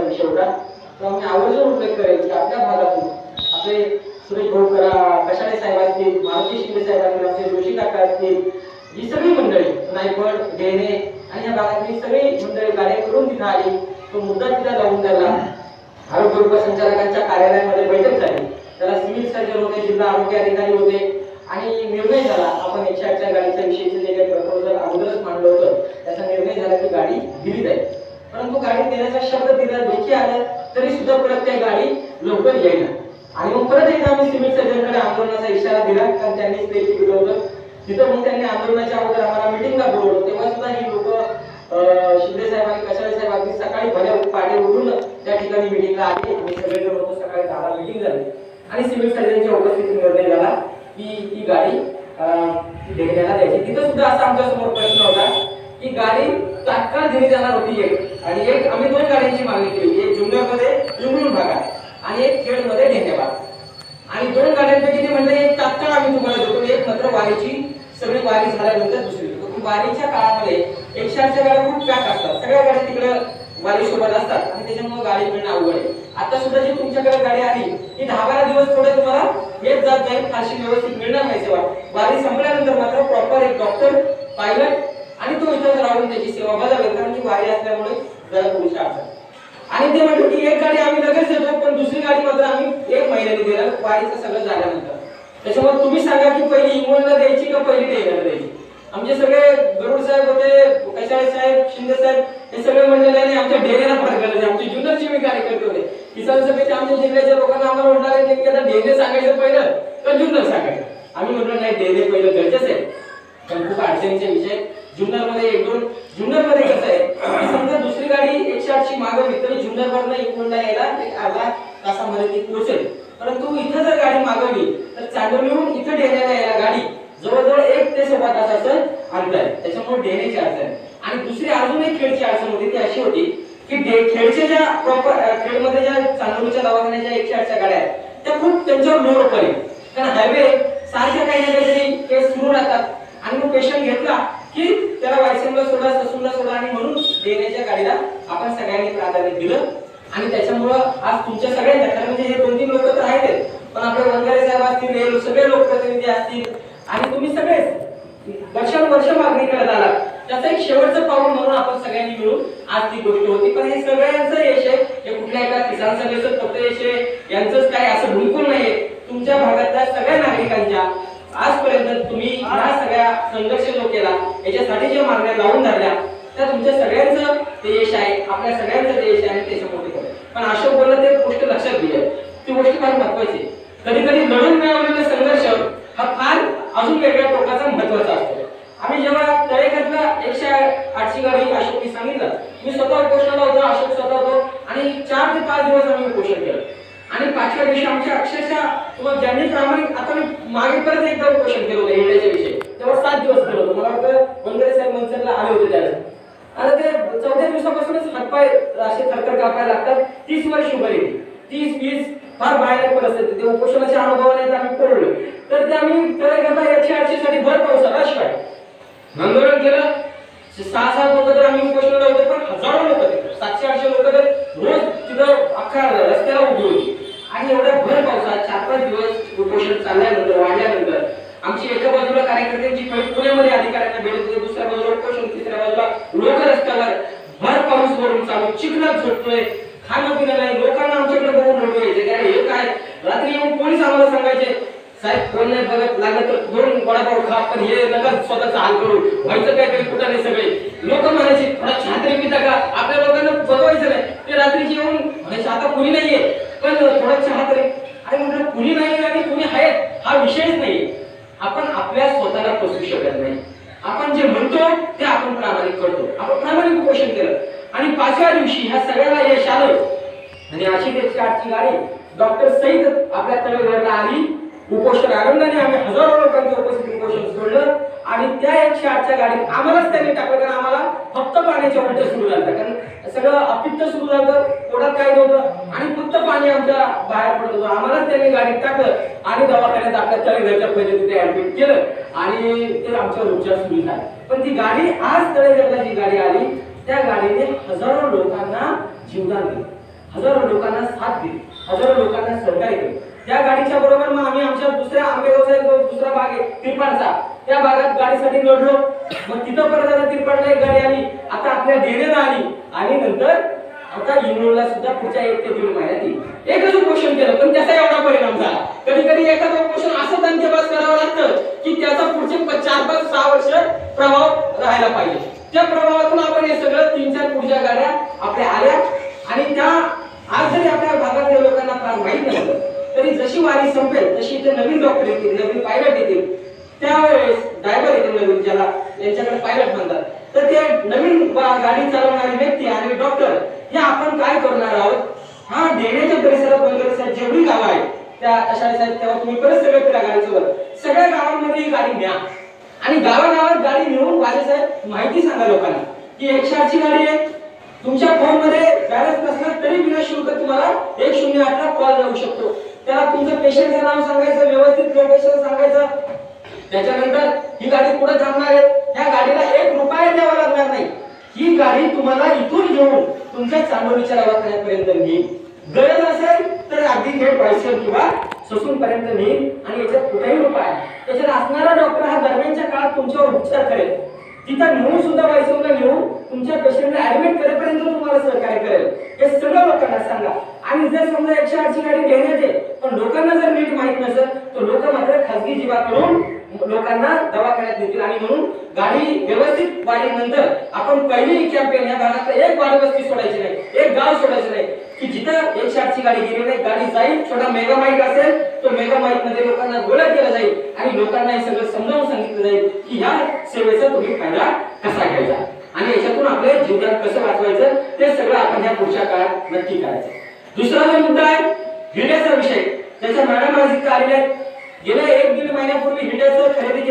गाडीचा विषय होता तो आम्ही आवर्जून उल्लेख करेल की आपल्या भागातून. आपले सुरेश भाऊ करा कशाळे साहेब असतील मारुती शिंदे साहेब असतील आमचे जोशी काका असतील ही सगळी मंडळी नायपड डेने आणि या भागातली सगळी मंडळी कार्य करून तिथं आली. तो मुद्दा तिथं लावून धरला. आरोग्य उपसंचालकांच्या कार्यालयामध्ये बैठक झाली. त्याला सिव्हिल सर्जन होते जिल्हा आरोग्य अधिकारी होते आणि निर्णय झाला. आपण एकशे आठच्या गाडीच्या विषयीचं जे काही प्रपोजल अगोदरच मांडलं होतं त्याचा निर्णय झाला की गाडी दिली जाईल. परंतु गाडी देण्याचा शब्द दिला देखील आला तरी सुद्धा परत काही गाडी लवकर येईना आणि मग परत एकदा आम्ही सिव्हिल सर्जनकडे आंदोलनाचा इशारा दिला कारण त्यांनीच ते केलं तिथं मग त्यांनी आंदोलनाच्या अगोदर आम्हाला मिटिंगला बोलवलं तेव्हा सुद्धा ही लोक शिंदे साहेब आणि कशाळे साहेब अगदी सकाळी भल्या पाडे उठून त्या ठिकाणी मिटिंगला आले. आणि सगळेजण लोक सकाळी दहाला मिटिंग झाली. आणि सिव्हिल सर्जनच्या उपस्थितीत निर्णय झाला की ही गाडी देण्याला द्यायची तिथं सुद्धा असा आमच्यासमोर प्रश्न होता की गाडी तात्काळ दिली जाणार होती एक. आणि एक आम्ही दोन गाड्यांची मागणी केली. एक जुन्नरमध्ये युंगळूण भागात. आणि एक खेडमध्ये ढेकेबाग आणि दोन गाड्यांपैकी ते म्हणले एक तात्काळ आम्ही तुम्हाला देतो. एक मात्र वारीची सगळी वारी झाल्यानंतर दुसरी देतो. वारीच्या काळामध्ये एकशे आठच्या गाड्या खूप पॅक असतात. सगळ्या गाड्या तिकडे वारी सोबत असतात. आणि त्याच्यामुळे गाडी मिळणं अवघड आहे. आता सुद्धा जी तुमच्याकडे गाडी आली ही दहा बारा दिवस थोडे तुम्हाला येत जात जाईल. फारशी व्यवस्थित मिळणार नाही सेवा वारी संपल्यानंतर मात्र प्रॉपर एक डॉक्टर पायलट आणि तो इथं राहून त्याची सेवा बजावेल कारण की वारी असल्यामुळे जरा पुरुष अडचण आणि ते म्हणतो की एक गाडी आम्ही लगेच देतो पण दुसरी गाडी मात्र आम्ही एक महिन्याने देणार. वारीचं सगळं झाल्यानंतर. त्याच्यामुळे तुम्ही सांगा की पहिली इंग्लंडला द्यायची का पहिली डेगरला द्यायची? आमचे सगळे गरुड साहेब होते कशाळे साहेब शिंदे साहेब हे सगळे म्हणलेले आणि आमच्या डेरेला फार झाले आमचे जुन्नरचे मी कार्यकर्ते होते किसान सभेचे आमच्या जिल्ह्याच्या लोकांना आम्हाला म्हटलं आहे की आता डेरे सांगायचं पहिलं का जुनर सांगायचं? आम्ही म्हटलं नाही डेरे पहिलं गरजेचं आहे. पण खूप अडचणीचे विषय जुन्नरमध्ये एक दोन जुन्नरमध्ये कसं आहे? समजा दुसरी गाडी एकशे आठशे मागवली तरी जुन्नर वरनं इकडून यायला एक अर्धा तासामध्ये ती पोहोचेल. परंतु इथं जर गाडी मागवली तर चांदोलीहून इथं डेऱ्याला यायला गाडी जवळजवळ एक ते सव्वा तासाचं अंतर आहे. त्याच्यामुळे डेण्याची अडचण आणि दुसरी अजून एक खेळची अडचण होती ती अशी होती की खेळच्या ज्या प्रॉपर खेळमध्ये ज्या चांदोलीच्या दवाखान्याच्या एकशे आठच्या गाड्या आहेत त्या खूप त्यांच्यावर लोड पडेल कारण हायवे सारख्या काही ना काहीतरी केस सुरू राहतात. आणि मग पेशंट घेतला की त्याला वायसेनला सोडा ससूनला सोडा आणि म्हणून देण्याच्या गाडीला आपण सगळ्यांनी प्राधान्य दिलं. आणि त्याच्यामुळं आज तुमच्या सगळ्यांच्या खरं म्हणजे हे दोन तीन लोक तर आहेत पण आपले वंगारे साहेब असतील हे सगळे लोकप्रतिनिधी असतील आणि तुम्ही सगळेच वर्षानुवर्ष मागणी करत आला त्याचं एक शेवटचं पाऊल म्हणून आपण सगळ्यांनी मिळून आज ती गोष्ट होती. पण हे सगळ्यांचं यश आहे. हे कुठल्या एका किसान सभेचं फक्त यश आहे. यांचंच काय असं बिलकुल नाहीये. तुमच्या भागातल्या सगळ्या नागरिकांच्या आजपर्यंत तुम्ही या सगळ्या संघर्ष जो केला याच्यासाठी ज्या मागण्या लावून धरल्या त्या तुमच्या सगळ्यांचं देश आहे आपल्या सगळ्यांचं देश आहे आणि ते समोर पण अशोक बोललं ते गोष्ट लक्षात घ्या ती गोष्ट फार महत्वाची कधी कधी लढून मिळवलेला संघर्ष हा फार अजून वेगळ्या प्रकारचा महत्त्वाचा असतो. आम्ही जेव्हा तळेघातला एकशे आठशे गाडी अशोकने सांगितलं मी स्वतः उपोषणाला होतो अशोक स्वतः होतो आणि चार ते पाच दिवस आम्ही उपोषण आणि पाचव्या दिवशी आमच्या अक्षरशः किंवा ज्यांनी प्रामाणिक आता मी मागे परत एकदा उपोषण केलं होतं इंडियाच्या विषयी. तेव्हा सात दिवस केलं होतं. मला वाटतं वंगरे साहेब मनसरला आले होते त्यावेळेस. आता ते चौथ्या दिवसापासूनच हातपाय असे थरथर कापायला लागतात. तीस वर्ष उभं तीस वीस फार भयानक परिस्थिती. ते उपोषणाच्या अनुभवाने आम्ही पडलो तर ते आम्ही तळेघातला एकशे आठशेसाठी भर पाऊस आला शिवाय आंदोलन केलं. सहा सात लोक तर आम्ही उपोषणाला होते पण हजारो लोक सातशे आठशे लोक तर रोज तिथं अख्खा रस्त्याला उभी होती आणि एवढ्या भर पावसात चार पाच दिवस उपोषण चालल्यानंतर वाढल्यानंतर आमची एका बाजूला कार्यकर्त्यांची फळी पुण्यामध्ये अधिकाऱ्यांना भेटत होते दुसऱ्या बाजूला उपोषण तिसऱ्या बाजूला लोक रस्त्यावर भर पाऊस वरून चालू चिखलात झोपतोय खाणं पिणं नाही लोकांना आमच्याकडे बघून रडू यायचे काय हे काय? रात्री येऊन पोलीस आम्हाला सांगायचे साहेब कोण नाही बघत लागलं तर दोन वडापाव खा पण हे नका स्वतःचा हाल करू. व्हायचं काय काही कुठं नाही सगळे. लोक म्हणायचे थोडा छात्री तरी पिता का? आपल्या लोकांना बघवायचं नाही. ते रात्रीची येऊन म्हणायचे आता कुणी नाहीये. पण थोडा चहा तरी. अरे म्हटलं कुणी नाही आणि कुणी आहेत? हा विषयच नाही आपण आपल्या स्वतःला फसवू शकत नाही. आपण जे म्हणतो ते आपण प्रामाणिक करतो. आपण प्रामाणिक उपोषण केलं. आणि पाचव्या दिवशी ह्या सगळ्याला यश आलं. आणि अशी त्याची आठची गाडी डॉक्टर सहित आपल्या तळेघरला आली. उपोषण आनंदाने आम्ही हजारो लोकांचं उपस्थित उपोषण सोडलं. आणि त्या एकशे आठच्या गाडीत आम्हालाच त्यांनी टाकलं. कारण आम्हाला फक्त पाण्याच्या उलट सुरू झालं कारण सगळं अपित्त सुरू झालं. पोटात काय नव्हतं? फक्त पाणी आमच्या बाहेर पडत होतं. आम्हालाच त्यांनी गाडीत टाकलं आणि दवाखान्यात आपल्या तळेघरच्या पहिले तिथे ऍडमिट केलं आणि ते आमच्या उपचार सुरू झाले पण ती गाडी आज तळेघरला जी गाडी आली त्या गाडीने हजारो लोकांना जीवदान दिलं. हजारो लोकांना साथ दिली. हजारो लोकांना सहकार्य केलं. त्या गाडीच्या बरोबर मग आम्ही आमच्या दुसऱ्या आंबेगावचा एक दुसरा भाग आहे तिरपाडचा त्या भागात गाडीसाठी लढलो. मग तिथं परत आता तिरपाडला एक गाडी आली. आता आपल्या डेरेला आली. आणि नंतर आता इंग्लंडला सुद्धा पुढच्या एक ते दीड महिन्यात येईल. एकच उपोषण केलं पण त्याचा एवढा परिणाम झाला. कधी कधी एखादं उपोषण असं दंतेबाज करावं लागतं की त्याचा पुढचे चार पाच सहा वर्ष प्रभाव राहायला पाहिजे. त्या प्रभावातून आपण हे सगळं तीन चार पुढच्या गाड्या आपल्या आल्या आणि त्या आज जरी आपल्या भागातल्या लोकांना फार माहीत नसलं तरी जशी वारी संपेल तशी इथे नवीन डॉक्टर येतील नवीन पायलट येतील. त्यावेळेस ड्रायव्हर येतील नवीन ज्याला यांच्याकडे पायलट म्हणतात. तर ते नवीन गाडी चालवणारी व्यक्ती आणि डॉक्टर हे आपण काय करणार आहोत? हा देण्याच्या परिसरात वगैरे जेवढी गावं आहेत त्या अशा साहेब तेव्हा तुम्ही परत सगळं फिरा गाडीसोबत सगळ्या गावांमध्ये ही गाडी न्या. आणि गावागावात गाडी नेऊन वाजे साहेब माहिती सांगा लोकांना की एकशे आठची गाडी आहे. तुमच्या फोनमध्ये बॅलन्स नसला तरी विना शुल्क तुम्हाला एक शून्य आठला कॉल जाऊ शकतो. त्याला तुमचं पेशंटचं नाव सांगायचं व्यवस्थित लोकेशन सांगायचं. त्याच्यानंतर ही गाडी कुठे थांबणार आहे? या गाडीला एक रुपया द्यावा लागणार नाही. ही गाडी तुम्हाला इथून घेऊन तुमच्या चांदोलीच्या दवाखान्यापर्यंत नेईल. गरज असेल तर अगदी थेट बायसर किंवा ससून पर्यंत नेईल आणि याच्यात कुठेही उपाय त्याच्यात असणारा डॉक्टर हा दरम्यानच्या काळात तुमच्यावर उपचार करेल. तिथं नेऊन सुद्धा बायसरला नेऊन तुमच्या पेशंटला ऍडमिट करेपर्यंत तुम्हाला सहकार्य करेल. हे सगळं लोकांना सांगा. आणि जर समजा एकशे आठची गाडी घेण्यात येईल पण लोकांना जर नीट माहीत नसेल तर लोक मात्र खासगी जीवाकडून लोकांना दवाखान्यात देतील आणि म्हणून गाडी व्यवस्थित वाढीनंतर आपण पहिली कॅम्पेन या भागातला एक वाडवस्ती सोडायची नाही एक गाव सोडायचं नाही. की जिथं एकशे आठची गाडी गेली नाही गाडी जाईल छोटा मेगा माईक असेल तो मेगा माईकमध्ये लोकांना गोळा केला जाईल आणि लोकांना हे सगळं समजावून सांगितलं जाईल की ह्या सेवेचा तुम्ही फायदा कसा घ्यायचा. आणि याच्यातून आपल्या जीवनात कसं वाचवायचं ते सगळं आपण ह्या पुढच्या काळात नक्की करायचं. दुसरा जो मुद्दा आहे हिड्याचा विषय. त्याच्या मॅडम आज इथं आलेल्या आहेत. गेल्या एक दीड महिन्यापूर्वी हिड्याचं खरेदी